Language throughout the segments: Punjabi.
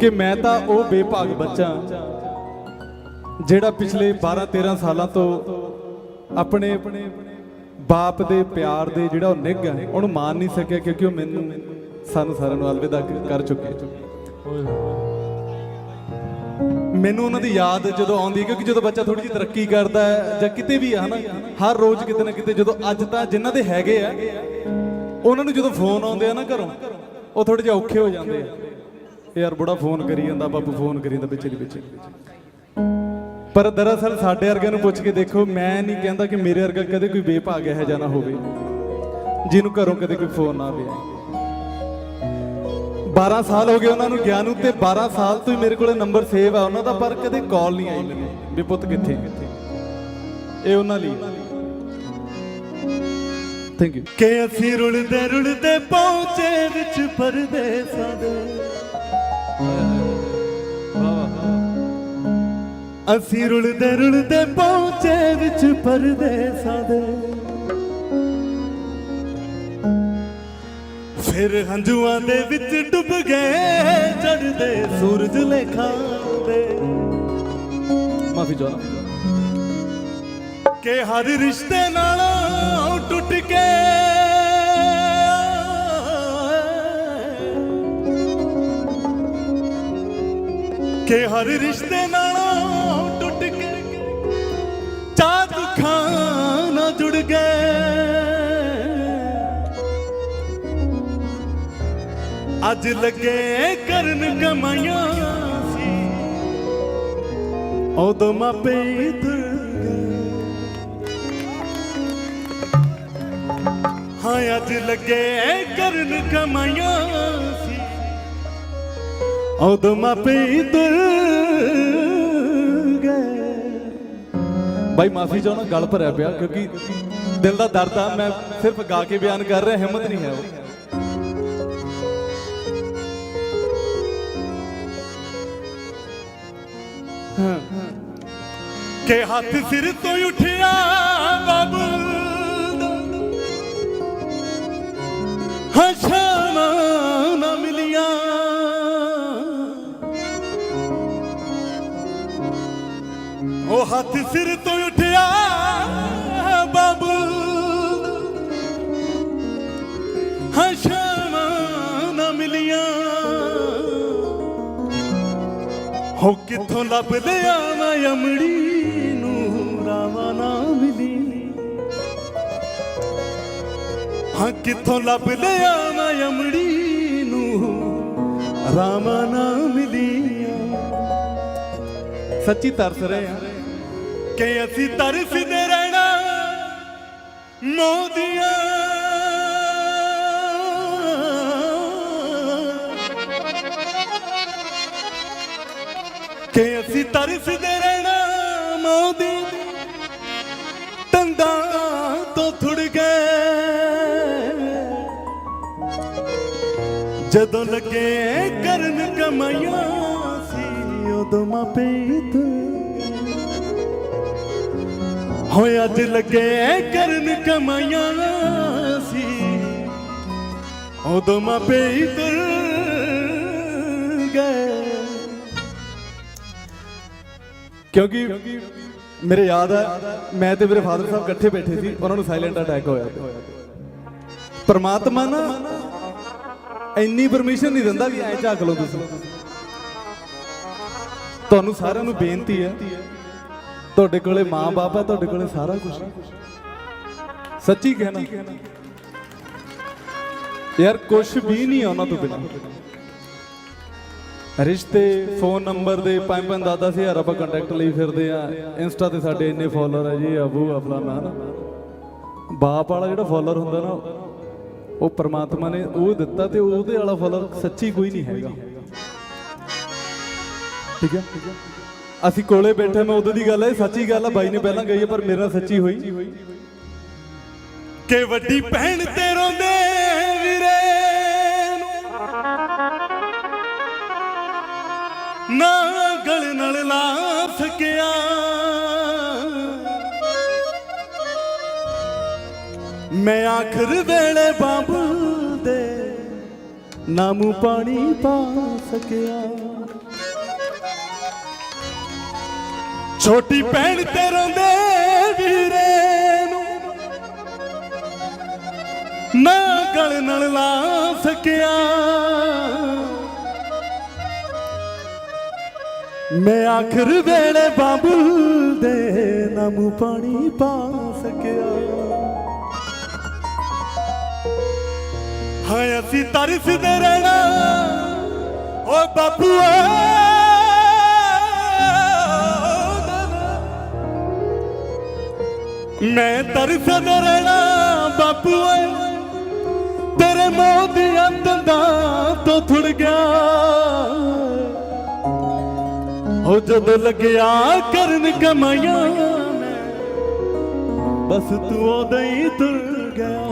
ਕਿ ਮੈਂ ਤਾਂ ਉਹ ਬੇਭਾਗ ਬੱਚਾ ਜਿਹੜਾ ਪਿਛਲੇ 12 13 ਸਾਲਾਂ ਤੋਂ ਆਪਣੇ ਬਾਪ ਦੇ ਪਿਆਰ ਦੇ ਜਿਹੜਾ ਉਹ ਨਿੱਘ ਹੈ, ਉਹਨੂੰ ਮਾਨ ਨਹੀਂ ਸਕਿਆ ਕਿਉਂਕਿ ਉਹ ਮੈਨੂੰ ਸਾਨੂੰ ਸਾਰਿਆਂ ਨੂੰ ਅਲਵਿਦਾ ਕਰ ਚੁੱਕੇ ਮੈਨੂੰ ਉਹਨਾਂ ਦੀ ਯਾਦ ਜਦੋਂ ਆਉਂਦੀ ਹੈ ਕਿਉਂਕਿ ਜਦੋਂ ਬੱਚਾ ਥੋੜੀ ਜਿਹੀ ਤਰੱਕੀ ਕਰਦਾ ਹੈ ਜਾਂ ਕਿਤੇ ਵੀ ਹੈ ਨਾ ਹਰ ਰੋਜ਼ ਕਿਤੇ ਨਾ ਕਿਤੇ ਜਦੋਂ ਅੱਜ ਤਾਂ ਜਿਨ੍ਹਾਂ ਦੇ ਹੈਗੇ ਆ, ਉਹਨਾਂ ਨੂੰ ਜਦੋਂ ਫੋਨ ਆਉਂਦੇ ਆ ਨਾ ਘਰੋਂ, ਉਹ ਥੋੜੇ ਜਿਹਾ ਔਖੇ ਹੋ ਜਾਂਦੇ ਆ। ਯਾਰ ਬੜਾ ਫੋਨ ਕਰੀ ਜਾਂਦਾ, ਬਾਪੂ ਫੋਨ ਕਰੀ ਜਾਂਦਾ ਪਿੱਛੇ ਦੀ ਪਿੱਛੇ। ਪਰ ਦਰਅਸਲ ਸਾਡੇ ਵਰਗਿਆਂ ਨੂੰ ਪੁੱਛ ਕੇ ਦੇਖੋ, ਮੈਂ ਨਹੀਂ ਕਹਿੰਦਾ ਕਿ ਮੇਰੇ ਵਰਗਾ ਕਦੇ ਕੋਈ ਬੇਭਾਗ ਹੈ ਨਾ ਹੋਵੇ, ਜਿਹਨੂੰ ਘਰੋਂ ਕਦੇ ਕੋਈ ਫੋਨ ਨਾ ਆਵੇ। 12 ਸਾਲ ਹੋ ਗਏ ਉਹਨਾਂ ਨੂੰ ਗਿਆ ਨੂੰ ਤੇ 12 ਸਾਲ ਤੋਂ ਹੀ ਮੇਰੇ ਕੋਲੇ ਨੰਬਰ ਸੇਵ ਆ, ਉਹਨਾਂ ਦਾ ਪਰ ਕਦੇ ਕਾਲ ਨਹੀਂ ਆਈ ਮੈਨੂੰ ਵੀ ਪੁੱਤ ਕਿੱਥੇ? ਇਹ ਉਹਨਾਂ ਲਈ। ਥੈਂਕ ਯੂ ਕਿ ਅਸੀਂ ਰੁਲਦੇ ਰੁਲਦੇ ਪਹੁੰਚੇ ਵਿੱਚ ਪਰਦੇਸਾਂ ਦੇ ਅਸੀਂ ਰੁਲਦੇ ਰੁਲਦੇ ਪਹੁੰਚੇ ਵਿੱਚ ਪਰਦੇਸਾਂ ਦੇ ਫਿਰ ਹੰਝੂਆਂ ਦੇ ਵਿੱਚ ਡੁੱਬ ਗਏ ਚੜਦੇ ਸੂਰਜ ਲੇਖਾਂ ਦੇ। ਮਾਫੀ ਚਾਹਨਾ ਕਿ ਹਰ ਰਿਸ਼ਤੇ ਨਾਲੋਂ ਟੁੱਟ ਕੇ ਕਿ ਹਰ ਰਿਸ਼ਤੇ ਨਾਲੋਂ ਅੱਜ ਲੱਗੇ ਕਰਨ ਕਮਾਈਆਂ ਸੀ। ਉਦੋਂ ਮਾਪੇ ਤੁਰ ਹਾਂ, ਅੱਜ ਲੱਗੇ ਕਰਨ ਕਮਾਈਆਂ ਸੀ। ਉਦੋਂ ਮਾਪੇ ਤੁਰ ਗਏ। ਬਾਈ, ਮਾਫੀ ਚਾਹਨਾ ਗੱਲ ਭਰਿਆ ਪਿਆ, ਕਿਉਂਕਿ ਦਿਲ ਦਾ ਦਰਦ ਆ, ਮੈਂ ਸਿਰਫ ਗਾ ਕੇ ਬਿਆਨ ਕਰ ਰਿਹਾ, ਹਿੰਮਤ ਨਹੀਂ ਹੈ ਉਹ। ਕਿ ਹੱਥ ਸਿਰ ਤੋਂ ਉੱਠਿਆ ਬਾਬਲ ਹਾਂ ਨਾ ਮਿਲੀਆਂ। ਉਹ ਹੱਥ ਸਿਰ ਤੋਂ ਉੱਠਿਆ ਬਾਬਲ ਹਾਂ ਹੋ ਕਿੱਥੋਂ ਲੱਭ ਲਿਆ ਮੈਂ ਅਮੜੀ ਨੂੰ? ਰਾਵਾਂ ਨਾ ਮਿਲੀ। ਹਾਂ, ਕਿੱਥੋਂ ਲੱਭ ਲਿਆ ਮੈਂ ਅਮੜੀ ਨੂੰ? ਰਾਵਾਂ ਨਾਮ ਮਿਲੀ ਸੱਚੀ ਤਰਸ ਰਹੇ ਆ। ਕਿ ਅਸੀਂ ਤਰਸਦੇ ਰਹਿਣਾ ਮੋਦੀਆਂ ਕਿ ਅਸੀਂ ਤਰਸਦੇ ਰਹਿਣਾ ਮੋਦੀ ਤੰਦਾਂ ਤੋਂ ਥੁੜ ਗਏ। ਜਦੋਂ ਲੱਗੇ ਕਰਨ ਕਮਾਈਆਂ ਸੀ ਉਦੋਂ ਮਾਪੇ ਤੁਰ ਹੋਏ ਅੱਜ ਲੱਗੇ ਕਰਨ ਕਮਾਈਆਂ ਸੀ ਉਦੋਂ ਮਾਪੇ ਹੀ ਤੁਰ ਕਿਉਂਕਿ ਮੇਰੇ ਯਾਦ ਹੈ ਮੈਂ ਤੇ ਮੇਰੇ ਫਾਦਰ ਸਾਹਿਬ ਇਕੱਠੇ ਬੈਠੇ ਸੀ, ਉਹਨਾਂ ਨੂੰ ਸਾਇਲੈਂਟ ਅਟੈਕ ਹੋਇਆ ਪਰਮਾਤਮਾ ਨਾ ਇੰਨੀ ਪਰਮਿਸ਼ਨ ਨਹੀਂ ਦਿੰਦਾ ਵੀ ਐ ਝਾਕ ਲਓ ਤੁਸੀਂ। ਤੁਹਾਨੂੰ ਸਾਰਿਆਂ ਨੂੰ ਬੇਨਤੀ ਹੈ ਤੁਹਾਡੇ ਕੋਲੇ ਮਾਂ-ਬਾਪ ਹੈ ਤੁਹਾਡੇ ਕੋਲੇ ਸਾਰਾ ਕੁਝ ਸੱਚੀ ਕਹਿਣਾ, ਯਾਰ ਕੁਝ ਵੀ ਨਹੀਂ ਆ ਉਹਨਾਂ ਤੋਂ ਬਿਨਾਂ। ਰਿਸ਼ਤੇ, ਫੋਨ ਨੰਬਰ ਦੇ ਪੰਜ ਪੰਜ ਦਸ ਦਸ ਹਜ਼ਾਰ ਆਪਾਂ ਕੰਟੈਕਟ ਲਈ ਫਿਰਦੇ ਆ। ਇੰਸਟਾ ਤੇ ਸਾਡੇ ਇੰਨੇ ਫਾਲੋਅਰ ਆ ਜੀ, ਅਬੂ ਅਫਲਾਨਾ ਹਨਾ ਬਾਪ ਵਾਲਾ ਜਿਹੜਾ ਫਾਲੋਅਰ ਹੁੰਦਾ ਨਾ, ਉਹ ਪਰਮਾਤਮਾ ਨੇ ਉਹ ਦਿੱਤਾ ਤੇ ਉਹਦੇ ਵਾਲਾ ਫਾਲੋਅਰ ਸੱਚੀ ਕੋਈ ਨਹੀਂ ਹੈਗਾ। ਠੀਕ ਹੈ? ਅਸੀਂ ਕੋਲੇ ਬੈਠੇ, ਮੈਂ ਉਦੋਂ ਦੀ ਗੱਲ ਹੈ ਸੱਚੀ ਗੱਲ ਆ, ਬਾਈ ਨੇ ਪਹਿਲਾਂ ਗਈ ਹੈ ਪਰ ਮੇਰੇ ਨਾਲ ਸੱਚੀ ਹੋਈ। ਕਿ ਵੱਡੀ ਭੈਣ ਤੇ ਰੋਂਦੇ। ਨਾ ਗਲ ਨਾਲ ਲਾ ਸਕਿਆ ਮੈਂ ਆਖਰ ਵੇਲੇ ਬਾਬੂ ਦੇ ਨਾਮੂ ਪਾਣੀ ਪਾ ਸਕਿਆ। ਛੋਟੀ ਭੈਣ ਤੇ ਰੋਂਦੇ ਵੀਰੇ ਨੂੰ। ਨਾ ਗਲ ਨਾਲ ਲਾ ਸਕਿਆ ਮੈਂ ਆਖਰ ਵੇਲੇ ਬਾਬੁਲ ਦੇ ਨਾ ਮੂੰਹ ਪਾਣੀ ਪਾ ਸਕਿਆ। ਹਾਂ, ਅਸੀਂ ਤਰਸਦੇ ਰਹਿਣਾ। ਓ ਬਾਪੂ ਮੈਂ ਤਰਸਦਾ ਰਹਿਣਾ ਬਾਪੂ ਤੇਰੇ ਮੋਹ ਦੀਆਂ ਦੰਦਾਂ ਤੋਂ ਥੁੜ ਗਿਆ। ਹੋ ਜਦੋਂ ਲੱਗਿਆ ਕਰਨ ਕਮਾਈਆਂ ਮੈਂ, ਬਸ ਤੂੰ ਉਹਦੇ ਹੀ ਤੁਰ ਗਿਆ।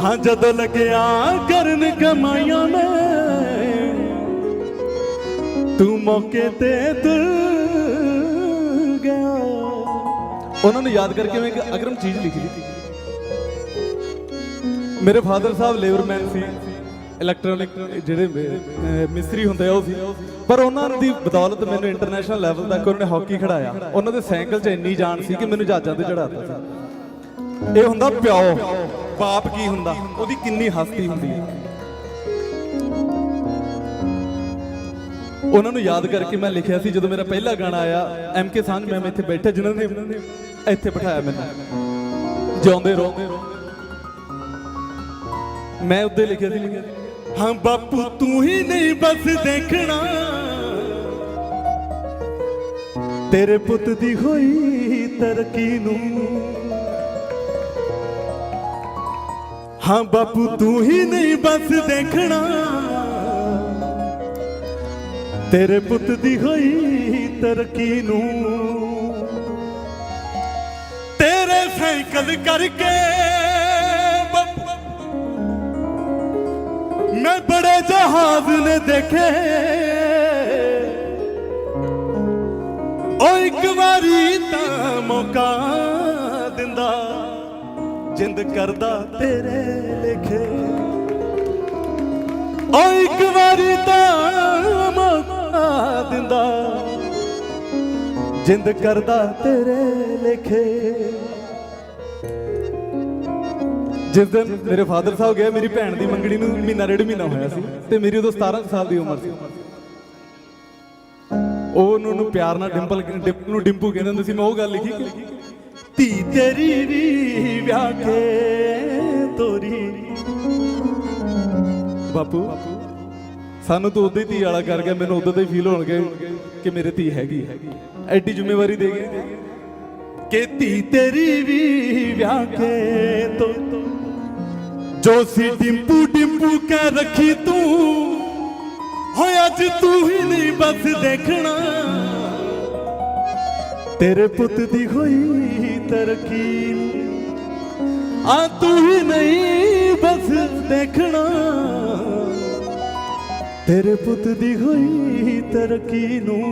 ਹਾਂ, ਜਦੋਂ ਲੱਗਿਆ ਕਰਨ ਕਮਾਈਆਂ ਮੈਂ, ਤੂੰ ਮੌਕੇ ਤੇ ਤੁਰ ਗਿਆ। ਉਹਨਾਂ ਨੂੰ ਯਾਦ ਕਰਕੇ ਮੈਂ ਇੱਕ ਅਗਰਮ ਚੀਜ਼ ਲਿਖੀ। ਸੀ ਮੇਰੇ ਫਾਦਰ ਸਾਹਿਬ ਲੇਬਰਮੈਨ ਸੀ। ਇਲੈਕਟ੍ਰੋਨਿਕ ਜਿਹੜੇ ਮਿਸਤਰੀ ਹੁੰਦੇ ਆ ਉਹ ਸੀ ਪਰ ਉਹਨਾਂ ਦੀ ਬਦੌਲਤ ਮੈਨੂੰ ਇੰਟਰਨੈਸ਼ਨਲ ਲੈਵਲ ਤੱਕ ਉਹਨਾਂ ਨੇ ਹਾਕੀ ਖਿਡਾਇਆ। ਉਹਨਾਂ ਦੇ ਸਾਈਕਲ 'ਚ ਇੰਨੀ ਜਾਣ ਸੀ ਕਿ ਮੈਨੂੰ ਜਹਾਜ਼ਾਂ ਤੇ ਚੜਾਤਾ ਸੀ। ਇਹ ਹੁੰਦਾ ਪਿਓ। ਬਾਪ ਕੀ ਹੁੰਦਾ? ਉਹਦੀ ਕਿੰਨੀ ਹਸਤੀ ਹੁੰਦੀ ਹੈ। ਉਹਨਾਂ ਨੂੰ ਯਾਦ ਕਰਕੇ ਮੈਂ ਲਿਖਿਆ ਸੀ, ਜਦੋਂ ਮੇਰਾ ਪਹਿਲਾ ਗਾਣਾ ਆਇਆ ਐਮ ਕੇ ਸਾਂਝ ਮੈਮ ਇੱਥੇ ਬੈਠੇ, ਜਿਨ੍ਹਾਂ ਨੇ ਇੱਥੇ ਬਿਠਾਇਆ ਮੈਨੂੰ। ਜਿਉਂਦੇ ਰਹੋ। ਮੈਂ ਉੱਤੇ ਲਿਖਿਆ ਸੀ ਲਿਖਿਆ ਸੀ। ਹਾਂ ਬਾਪੂ, ਤੂੰ ਹੀ ਨਹੀਂ ਬਸ ਦੇਖਣਾ। ਤੇਰੇ ਪੁੱਤ ਦੀ ਹੋਈ ਤਰਕੀ ਨੂੰ। ਹਾਂ ਬਾਪੂ, ਤੂੰ ਹੀ ਨਹੀਂ ਬਸ ਦੇਖਣਾ। ਤੇਰੇ ਪੁੱਤ ਦੀ ਹੋਈ ਤਰਕੀ ਨੂੰ। ਤੇਰੇ ਸਾਈਕਲ ਕਰਕੇ ਮੈਂ ਬੜੇ ਜਹਾਜ਼ ਨੇ ਦੇਖੇ। ਓ ਇੱਕ ਵਾਰੀ ਤਾਂ ਮੌਕਾ ਦਿੰਦਾ, ਜਿੰਦ ਕਰਦਾ ਤੇਰੇ ਲੇਖੇ। ਓ ਇੱਕ ਵਾਰੀ ਤਾਂ ਮੌਕਾ ਦਿੰਦਾ, ਜਿੰਦ ਕਰਦਾ ਤੇਰੇ ਲੇਖੇ। ਜਿਸ ਦਿਨ ਮੇਰੇ ਫਾਦਰ ਸਾਹਿਬ ਗਏ, ਮੇਰੀ ਭੈਣ ਦੀ ਮੰਗਣੀ ਨੂੰ ਮਹੀਨਾ ਡੇਢ ਮਹੀਨਾ ਹੋਇਆ ਸੀ ਤੇ ਮੇਰੀ ਉਦੋਂ 17 ਸਾਲ ਦੀ ਉਮਰ ਸੀ। ਉਹ ਉਹਨੂੰ ਨੂੰ ਪਿਆਰ ਨਾਲ ਡਿੰਪਲ ਡਿੰਪ ਨੂੰ ਡਿੰਪੂ ਕਹਿੰਦੇ ਹੁੰਦੇ ਸੀ, ਮੈਂ ਉਹ ਗੱਲ ਲਿਖੀ ਧੀ ਤੇਰੀ ਵੀ ਵਿਆਹ ਕੇ ਤੋਰੀ। ਬਾਪੂ, ਸਾਨੂੰ ਤੂੰ ਉਦੋਂ ਹੀ ਧੀ ਵਾਲਾ ਕਰ ਗਿਆ, ਮੈਨੂੰ ਉਦੋਂ ਤੋਂ ਹੀ ਫੀਲ ਹੋਣਗੇ ਕਿ ਮੇਰੇ ਧੀ ਹੈਗੀ। ਐਡੀ ਜ਼ਿੰਮੇਵਾਰੀ ਦੇ ਗਈ ਕਿ ਧੀ ਤੇਰੀ ਵੀ ਵਿਆਹ ਕੇ ਤੋ ਜੋ ਸੀ ਡਿੰਪੂ ਡਿੰਪੂ ਕਹਿ ਰੱਖੀ ਤੂੰ ਹੋਇਆ ਅੱਜ ਤੂੰ ਹੀ ਨਹੀਂ ਬਸ ਦੇਖਣਾ ਤੇਰੇ ਪੁੱਤ ਦੀ ਹੋਈ ਤਰਕੀ ਨੂੰ। ਆ ਤੂੰ ਹੀ ਨਹੀਂ ਬਸ ਦੇਖਣਾ ਤੇਰੇ ਪੁੱਤ ਦੀ ਹੋਈ ਤਰੱਕੀ ਨੂੰ